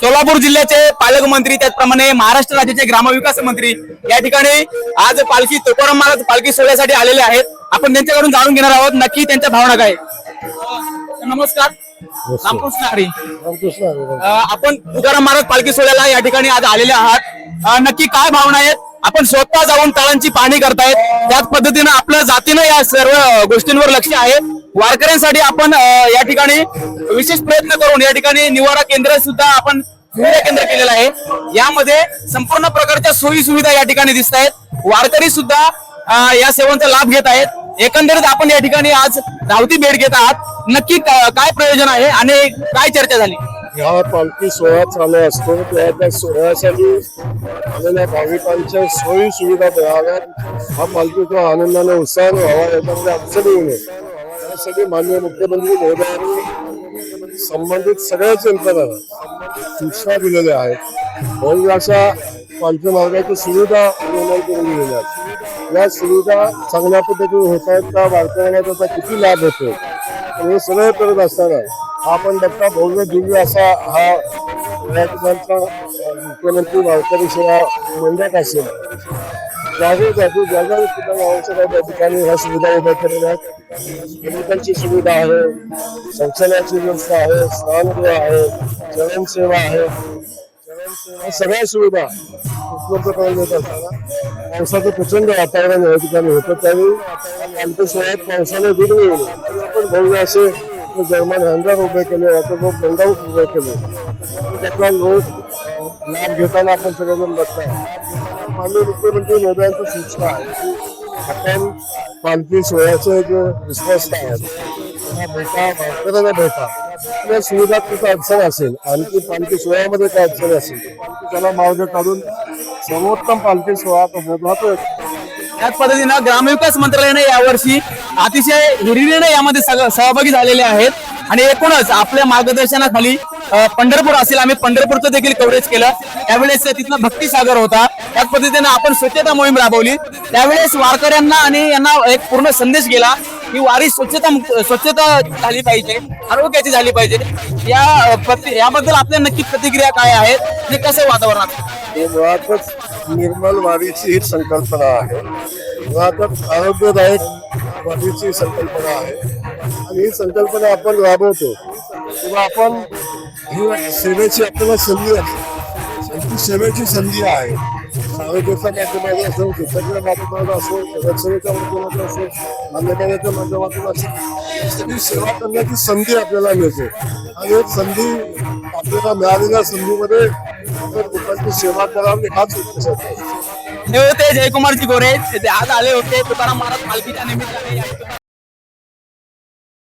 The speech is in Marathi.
सोलापूर जिल्ह्याचे पालकमंत्री त्याचप्रमाणे महाराष्ट्र राज्याचे ग्रामविकास मंत्री. या ठिकाणी आज पालखी तुकाराम महाराज पालखी सोहळ्यासाठी आलेले आहेत. आपण त्यांच्याकडून जाणून घेणार आहोत नक्की त्यांच्या भावना काय नमस्कार. रामकृष्ण हरी. आपण तुकाराम महाराज पालखी सोहळ्याला या ठिकाणी आज आलेले आहात. नक्की काय भावना आहेत? आपण स्वतः जाऊन तळांची पाहणी करतायत. त्याच पद्धतीनं आपल्या जातीनं या सर्व गोष्टींवर लक्ष आहे. वारकऱ्यांसाठी आपण या ठिकाणी विशेष प्रयत्न करून या ठिकाणी निवारा केंद्र सुद्धा आपण निवारा केंद्र केलेलं आहे. यामध्ये संपूर्ण प्रकारच्या सोयी सुविधा या ठिकाणी दिसत आहेत. वारकरी सुद्धा या सेवांचा लाभ घेत आहेत. एकंदरीत आपण या ठिकाणी आज धावती भेट घेत आहात. नक्की काय प्रयोजन आहे आणि काय चर्चा झाली? ह्या पालखी सोहळा चालू असतो. त्या सोहळ्यासाठी आलेल्या भाविकांच्या सोयी सुविधा मिळाव्यात. हा पालखीचा आनंदाने उत्साह व्हावा याच्यामध्ये म्हणजे अडचणी येऊ नये. यासाठी माननीय मुख्यमंत्री महोदयांनी संबंधित सगळ्याच यंत्रणांना सूचना दिलेल्या आहेत. म्हणून अशा पालखी मार्गाची सुविधा निर्माण करून दिलेल्या आहेत. या सुविधा चांगल्या पद्धतीने होत आहेत का वारकऱ्यांना त्याचा किती लाभ होतो हे सगळं करत असताना हा आपण डॉक्टर भव्य दिव्य असा हा या ठिकाणचा मुख्यमंत्री वारकरी सेवा मंडळ असेल. जागोजागी जागी ज्या सुद्धा आवश्यक आहे त्या ठिकाणी ह्या सुविधा उभ्या केलेल्या आहेत. मेडिकलची सुविधा आहे शौचालयाची व्यवस्था आहे स्नानगृह आहे चरणसेवा आहे. या सगळ्या सुविधा उपलब्ध करून देत असताना पावसाचं प्रचंड वातावरण या ठिकाणी होतं. त्यावेळी आमच्या सोहळ्यात पावसाने दूर येईल आपण भव्य असे जर्मन हँडर उभे केले लोक बंडाऊट उभे केले. त्यातला लोक लाभ घेताना आपण सगळेजण बघताय. माननीय मुख्यमंत्री म्हणजे मोदयांची सूचना आहे. आपण पालखी सोहळ्याचं जे विश्वास आहे? त्यांना भेटा वारकऱ्यांना भेटा. सुविधा तिथं अडचण असेल आणखी पालखी सोहळ्यामध्ये काय अडचण असेल? त्याला मार्ग काढून सर्वोत्तम पालखी सोहळा होतो त्याच पद्धतीनं ग्रामविकास मंत्रालयाने यावर्षी अतिशय हिरिरीने यामध्ये सग- सहभागी झालेले आहेत. आणि एकूणच आपल्या मार्गदर्शनाखाली पंढरपूर असेल. आम्ही पंढरपूरचं देखील कव्हरेज केलं. त्यावेळेस तिथनं भक्तिसागर होता. त्याच पद्धतीनं आपण स्वच्छता मोहीम राबवली. त्यावेळेस वारकऱ्यांना आणि यांना एक पूर्ण संदेश गेला की वारी स्वच्छता स्वच्छता झाली पाहिजे आरोग्याची झाली पाहिजे. या याबद्दल आपल्या नक्की प्रतिक्रिया काय आहेत ते कसं वातावरणात? हे मुळातच निर्मल वारीची ही संकल्पना आहे. मुळातच आरोग्यदायक वारीची संकल्पना आहे. आणि ही संकल्पना आपण राबवतो. किंवा आपण ही सेवेची आपल्याला संधी आहे. ती सेवेची संधी आहे. आरोग्याच्या माध्यमातून असो शिक्षणाच्या माध्यमातून असो रक्षणाच्या माध्यमातून असो मान्यकरणाच्या माध्यमातून असो सगळी सेवा करण्याची संधी आपल्याला मिळते. आणि एक संधी आपल्याला मिळालेल्या संधीमध्ये लोकांची सेवा करावी हाच उद्देश आहे. हे होते जयकुमारजी गोरे. ते आज आले होते तुकाराम महाराज मालकीच्या निमित्ताने